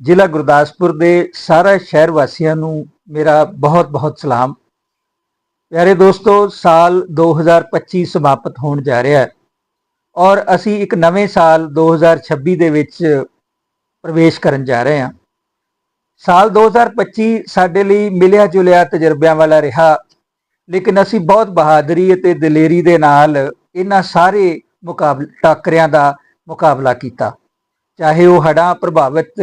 ਜ਼ਿਲ੍ਹਾ ਗੁਰਦਾਸਪੁਰ ਦੇ ਸਾਰਾ ਸ਼ਹਿਰ ਵਾਸੀਆਂ ਨੂੰ ਮੇਰਾ ਬਹੁਤ-ਬਹੁਤ ਸਲਾਮ। ਪਿਆਰੇ ਦੋਸਤੋ, ਸਾਲ 2025 ਸਮਾਪਤ ਹੋਣ ਜਾ ਰਿਹਾ ਹੈ ਔਰ ਅਸੀਂ ਇੱਕ ਨਵੇਂ ਸਾਲ 2026 ਦੇ ਵਿੱਚ ਪ੍ਰਵੇਸ਼ ਕਰਨ ਜਾ ਰਹੇ ਹਾਂ। ਸਾਲ 2025 ਸਾਡੇ ਲਈ ਮਿਲਿਆ ਜੁਲਿਆ ਤਜਰਬਿਆਂ ਵਾਲਾ ਰਿਹਾ, ਲੇਕਿਨ ਅਸੀਂ ਬਹੁਤ ਬਹਾਦਰੀ ਅਤੇ ਦਲੇਰੀ ਦੇ ਨਾਲ ਇਹਨਾਂ ਸਾਰੇ ਮੁਕਾਬਲੇ ਟਾਕਰਿਆਂ ਦਾ ਮੁਕਾਬਲਾ ਕੀਤਾ, ਚਾਹੇ ਉਹ ਹੜ੍ਹਾਂ ਪ੍ਰਭਾਵਿਤ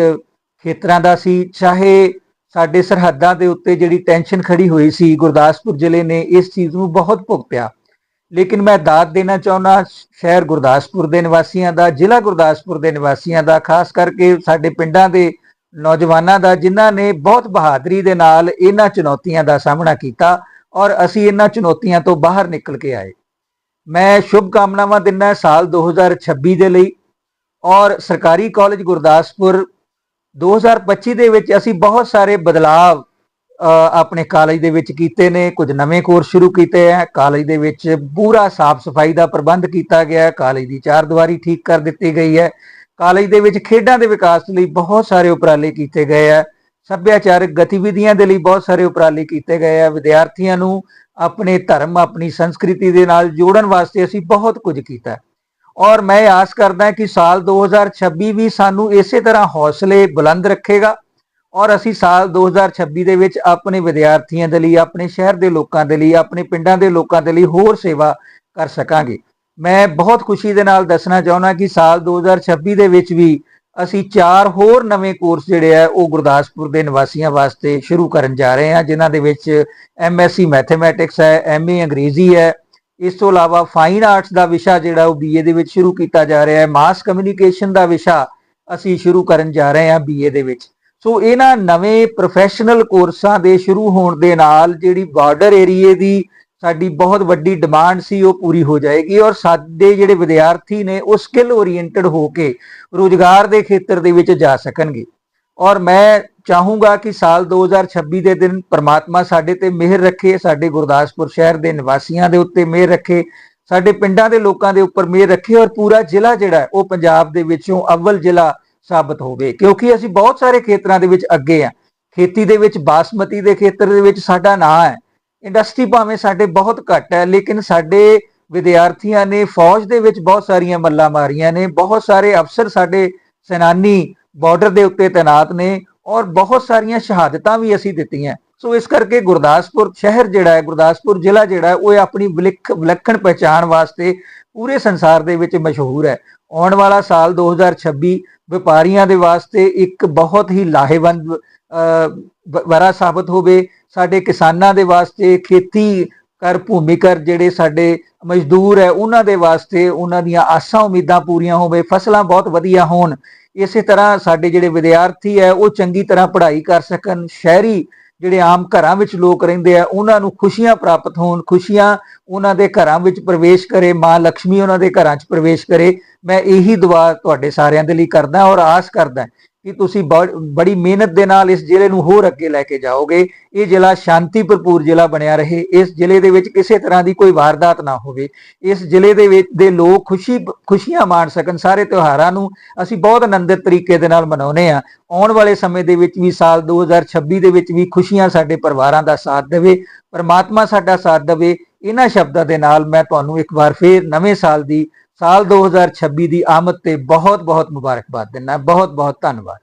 ਖੇਤਰਾਂ ਦਾ ਸੀ, ਚਾਹੇ ਸਾਡੇ ਸਰਹੱਦਾਂ ਦੇ ਉੱਤੇ ਜਿਹੜੀ ਟੈਨਸ਼ਨ ਖੜੀ ਹੋਈ ਸੀ, ਗੁਰਦਾਸਪੁਰ ਜ਼ਿਲ੍ਹੇ ਨੇ ਇਸ ਚੀਜ਼ ਨੂੰ ਬਹੁਤ ਭੁਗਤਿਆ। ਲੇਕਿਨ ਮੈਂ ਦਾਤ ਦੇਣਾ ਚਾਹੁੰਦਾ, ਸ਼ਹਿਰ ਗੁਰਦਾਸਪੁਰ ਦੇ ਨਿਵਾਸੀਆਂ ਦਾ, ਜ਼ਿਲ੍ਹਾ ਗੁਰਦਾਸਪੁਰ ਦੇ ਨਿਵਾਸੀਆਂ ਦਾ, ਖਾਸ ਕਰਕੇ ਸਾਡੇ ਪਿੰਡਾਂ ਦੇ ਨੌਜਵਾਨਾਂ ਦਾ, ਜਿਨ੍ਹਾਂ ਨੇ ਬਹੁਤ ਬਹਾਦਰੀ ਦੇ ਨਾਲ ਇਹਨਾਂ ਚੁਣੌਤੀਆਂ ਦਾ ਸਾਹਮਣਾ ਕੀਤਾ ਔਰ ਅਸੀਂ ਇਹਨਾਂ ਚੁਣੌਤੀਆਂ ਤੋਂ ਬਾਹਰ ਨਿਕਲ ਕੇ ਆਏ। ਮੈਂ ਸ਼ੁਭ ਕਾਮਨਾਵਾਂ ਦਿੰਦਾ ਸਾਲ 2026 ਦੇ ਲਈ ਔਰ ਸਰਕਾਰੀ ਕਾਲਜ ਗੁਰਦਾਸਪੁਰ 2025 ਦੇ ਵਿੱਚ ਅਸੀਂ ਬਹੁਤ ਸਾਰੇ ਬਦਲਾਵ ਆਪਣੇ ਕਾਲਜ ਦੇ ਵਿੱਚ ਕੀਤੇ ਨੇ। ਕੁਝ ਨਵੇਂ ਕੋਰਸ ਸ਼ੁਰੂ ਕੀਤੇ ਹੈ ਕਾਲਜ ਦੇ ਵਿੱਚ ਪੂਰਾ ਸਾਫ਼ ਸਫ਼ਾਈ ਦਾ ਪ੍ਰਬੰਧ ਕੀਤਾ ਗਿਆ। ਹੈ ਕਾਲਜ ਦੀ ਚਾਰ ਦੀਵਾਰੀ ਠੀਕ ਕਰ ਦਿੱਤੀ ਗਈ ਹੈ। ਕਾਲਜ ਦੇ ਵਿੱਚ ਖੇਡਾਂ ਦੇ ਵਿਕਾਸ ਲਈ ਬਹੁਤ ਸਾਰੇ ਉਪਰਾਲੇ ਕੀਤੇ ਗਏ ਹੈ ਸੱਭਿਆਚਾਰਕ ਗਤੀਵਿਧੀਆਂ ਦੇ ਲਈ ਬਹੁਤ ਸਾਰੇ ਉਪਰਾਲੇ ਕੀਤੇ ਗਏ ਆ। ਵਿਦਿਆਰਥੀਆਂ ਨੂੰ ਆਪਣੇ ਧਰਮ, ਆਪਣੀ ਸੰਸਕ੍ਰਿਤੀ ਦੇ ਨਾਲ ਜੋੜਨ ਵਾਸਤੇ ਅਸੀਂ ਬਹੁਤ ਕੁਝ ਕੀਤਾ। ਔਰ ਮੈਂ ਆਸ ਕਰਦਾ ਕਿ ਸਾਲ 2026 ਵੀ ਸਾਨੂੰ ਇਸੇ ਤਰ੍ਹਾਂ ਹੌਸਲੇ ਬੁਲੰਦ ਰੱਖੇਗਾ ਔਰ ਅਸੀਂ ਸਾਲ 2026 ਦੇ ਵਿੱਚ ਆਪਣੇ ਵਿਦਿਆਰਥੀਆਂ ਦੇ ਲਈ, ਆਪਣੇ ਸ਼ਹਿਰ ਦੇ ਲੋਕਾਂ ਦੇ ਲਈ, ਆਪਣੇ ਪਿੰਡਾਂ ਦੇ ਲੋਕਾਂ ਦੇ ਲਈ ਹੋਰ ਸੇਵਾ ਕਰ ਸਕਾਂਗੇ। ਮੈਂ ਬਹੁਤ ਖੁਸ਼ੀ ਦੇ ਨਾਲ ਦੱਸਣਾ ਚਾਹੁੰਦਾ ਕਿ ਸਾਲ 2026 ਦੇ ਵਿੱਚ ਵੀ ਅਸੀਂ ਚਾਰ ਹੋਰ ਨਵੇਂ ਕੋਰਸ ਜਿਹੜੇ ਆ, ਉਹ ਗੁਰਦਾਸਪੁਰ ਦੇ ਨਿਵਾਸੀਆਂ ਵਾਸਤੇ ਸ਼ੁਰੂ ਕਰਨ ਜਾ ਰਹੇ ਹਾਂ, ਜਿਨ੍ਹਾਂ ਦੇ ਵਿੱਚ ਐਮਐਸਸੀ ਮੈਥਮੈਟਿਕਸ ਹੈ ਐਮਏ ਅੰਗਰੇਜ਼ੀ ਹੈ ਇਸ ਤੋਂ ਇਲਾਵਾ ਫਾਈਨ ਆਰਟਸ ਦਾ ਵਿਸ਼ਾ ਜਿਹੜਾ ਉਹ ਬੀਏ ਦੇ ਵਿੱਚ ਸ਼ੁਰੂ ਕੀਤਾ ਜਾ ਰਿਹਾ ਹੈ ਮਾਸ ਕਮਿਊਨੀਕੇਸ਼ਨ ਦਾ ਵਿਸ਼ਾ ਅਸੀਂ ਸ਼ੁਰੂ ਕਰਨ ਜਾ ਰਹੇ ਹਾਂ ਬੀਏ ਦੇ ਵਿੱਚ। ਸੋ ਇਹਨਾਂ ਨਵੇਂ ਪ੍ਰੋਫੈਸ਼ਨਲ ਕੋਰਸਾਂ ਦੇ ਸ਼ੁਰੂ ਹੋਣ ਦੇ ਨਾਲ ਜਿਹੜੀ ਬਾਰਡਰ ਏਰੀਏ ਦੀ ਸਾਡੀ ਬਹੁਤ ਵੱਡੀ ਡਿਮਾਂਡ ਸੀ ਉਹ ਪੂਰੀ ਹੋ ਜਾਏਗੀ ਔਰ ਸਾਡੇ ਜਿਹੜੇ ਵਿਦਿਆਰਥੀ ਨੇ ਉਹ ਸਕਿੱਲ ਓਰੀਐਂਟਡ ਹੋ ਕੇ ਰੋਜ਼ਗਾਰ ਦੇ ਖੇਤਰ ਦੇ ਵਿੱਚ ਜਾ ਸਕਣਗੇ। ਔਰ ਮੈਂ ਚਾਹੂੰਗਾ ਕਿ ਸਾਲ 2026 ਦੇ ਦਿਨ ਪ੍ਰਮਾਤਮਾ ਸਾਡੇ ਤੇ ਮਿਹਰ ਰੱਖੇ, ਸਾਡੇ ਗੁਰਦਾਸਪੁਰ ਸ਼ਹਿਰ ਦੇ ਨਿਵਾਸੀਆਂ ਦੇ ਉੱਤੇ ਮਿਹਰ ਰੱਖੇ, ਸਾਡੇ ਪਿੰਡਾਂ ਦੇ ਲੋਕਾਂ ਦੇ ਉੱਪਰ ਮਿਹਰ ਰੱਖੇ ਔਰ ਪੂਰਾ ਜ਼ਿਲ੍ਹਾ ਜਿਹੜਾ ਉਹ ਪੰਜਾਬ ਦੇ ਵਿੱਚੋਂ ਅਵਲ ਜ਼ਿਲ੍ਹਾ ਸਾਬਤ ਹੋਵੇ। ਕਿਉਂਕਿ ਅਸੀਂ ਬਹੁਤ ਸਾਰੇ ਖੇਤਰਾਂ ਦੇ ਵਿੱਚ ਅੱਗੇ ਆ ਖੇਤੀ ਦੇ ਵਿੱਚ, ਬਾਸਮਤੀ ਦੇ ਖੇਤਰ ਦੇ ਵਿੱਚ ਸਾਡਾ ਨਾਂ ਹੈ। ਇੰਡਸਟਰੀ ਭਾਵੇਂ ਸਾਡੇ ਬਹੁਤ ਘੱਟ ਹੈ, ਲੇਕਿਨ ਸਾਡੇ ਵਿਦਿਆਰਥੀਆਂ ਨੇ ਫੌਜ ਦੇ ਵਿੱਚ ਬਹੁਤ ਸਾਰੀਆਂ ਮੱਲਾਂ ਮਾਰੀਆਂ ਨੇ। ਬਹੁਤ ਸਾਰੇ ਅਫਸਰ ਸਾਡੇ ਸੈਨਾਨੀ ਬਾਰਡਰ ਦੇ ਉੱਤੇ ਤਾਇਨਾਤ ਨੇ। ਔਰ ਬਹੁਤ ਸਾਰੀਆਂ ਸ਼ਹਾਦਤਾਂ ਵੀ ਅਸੀਂ ਦਿੱਤੀਆਂ। ਸੋ ਇਸ ਕਰਕੇ ਗੁਰਦਾਸਪੁਰ ਸ਼ਹਿਰ ਜਿਹੜਾ ਹੈ ਗੁਰਦਾਸਪੁਰ ਜ਼ਿਲ੍ਹਾ ਜਿਹੜਾ ਹੈ ਉਹ ਆਪਣੀ ਵਿਲੱਖ ਵਿਲੱਖਣ ਪਹਿਚਾਣ ਵਾਸਤੇ ਪੂਰੇ ਸੰਸਾਰ ਦੇ ਵਿੱਚ ਮਸ਼ਹੂਰ ਹੈ। ਆਉਣ ਵਾਲਾ ਸਾਲ 2026 ਵਪਾਰੀਆਂ ਦੇ ਵਾਸਤੇ ਇੱਕ ਬਹੁਤ ਹੀ ਲਾਹੇਵੰਦ ਅ, ਵਰਾ ਸਾਬਤ ਹੋਵੇ। ਸਾਡੇ ਕਿਸਾਨਾਂ ਦੇ ਵਾਸਤੇ ਖੇਤੀ ਕਰ ਭੂਮੀਕਰ ਜਿਹੜੇ ਸਾਡੇ ਮਜ਼ਦੂਰ ਹੈ ਉਹਨਾਂ ਦੇ ਵਾਸਤੇ ਉਹਨਾਂ ਦੀਆਂ ਆਸਾਂ ਉਮੀਦਾਂ ਪੂਰੀਆਂ ਹੋਵੇ ਫਸਲਾਂ ਬਹੁਤ ਵਧੀਆ ਹੋਣ। ਇਸੇ ਤਰ੍ਹਾਂ ਸਾਡੇ ਜਿਹੜੇ ਵਿਦਿਆਰਥੀ ਹੈ, ਉਹ ਚੰਗੀ ਤਰ੍ਹਾਂ ਪੜ੍ਹਾਈ ਕਰ ਸਕਣ। ਸ਼ਹਿਰੀ ਜਿਹੜੇ ਆਮ ਘਰਾਂ ਵਿੱਚ ਲੋਕ ਰਹਿੰਦੇ ਆ, ਉਹਨਾਂ ਨੂੰ ਖੁਸ਼ੀਆਂ ਪ੍ਰਾਪਤ ਹੋਣ, ਖੁਸ਼ੀਆਂ ਉਹਨਾਂ ਦੇ ਘਰਾਂ ਵਿੱਚ ਪ੍ਰਵੇਸ਼ ਕਰੇ, ਮਾਂ ਲక్ష్ਮੀ ਉਹਨਾਂ ਦੇ ਘਰਾਂ 'ਚ ਪ੍ਰਵੇਸ਼ ਕਰੇ। ਮੈਂ ਇਹੀ ਦੁਆ ਤੁਹਾਡੇ ਸਾਰਿਆਂ ਦੇ ਲਈ ਕਰਦਾ ਔਰ ਆਸ ਕਰਦਾ ਕਿ ਤੁਸੀਂ ਬ- ਬੜੀ ਮਿਹਨਤ ਦੇ ਨਾਲ ਇਸ ਜ਼ਿਲ੍ਹੇ ਨੂੰ ਹੋਰ ਅੱਗੇ ਲੈ ਕੇ ਜਾਓਗੇ। ਇਹ ਜ਼ਿਲ੍ਹਾ ਸ਼ਾਂਤੀ ਭਰਪੂਰ ਜ਼ਿਲ੍ਹਾ ਬਣਿਆ ਰਹੇ। ਇਸ ਜ਼ਿਲ੍ਹੇ ਦੇ ਵਿੱਚ ਕਿਸੇ ਤਰ੍ਹਾਂ ਦੀ ਕੋਈ ਵਾਰਦਾਤ ਨਾ ਹੋਵੇ। ਇਸ ਜ਼ਿਲ੍ਹੇ ਦੇ ਵਿੱਚ ਦੇ ਲੋਕ ਖੁਸ਼ੀ, ਖੁਸ਼ੀਆਂ ਮਾਣ ਸਕਣ ਸਾਰੇ ਤਿਉਹਾਰਾਂ ਨੂੰ। ਅਸੀਂ ਬਹੁਤ ਆਨੰਦਿਤ ਤਰੀਕੇ ਦੇ ਨਾਲ ਮਨਾਉਨੇ ਆ ਆਉਣ ਵਾਲੇ ਸਮੇਂ ਦੇ ਵਿੱਚ ਵੀ ਸਾਲ 2026 ਦੇ ਵਿੱਚ ਵੀ ਖੁਸ਼ੀਆਂ ਸਾਡੇ ਪਰਿਵਾਰਾਂ ਦਾ ਸਾਥ ਦੇਵੇ। ਪਰਮਾਤਮਾ ਸਾਡਾ ਸਾਥ ਦੇਵੇ। ਇਹਨਾਂ ਸ਼ਬਦਾਂ ਦੇ ਨਾਲ ਮੈਂ ਤੁਹਾਨੂੰ ਇੱਕ ਵਾਰ ਫੇਰ ਨਵੇਂ ਸਾਲ ਦੀ, ਸਾਲ 2026 ਦੀ ਆਮਦ ਤੇ ਬਹੁਤ ਬਹੁਤ ਮੁਬਾਰਕਬਾਦ ਦਿੰਦਾ। ਬਹੁਤ ਬਹੁਤ ਧੰਨਵਾਦ।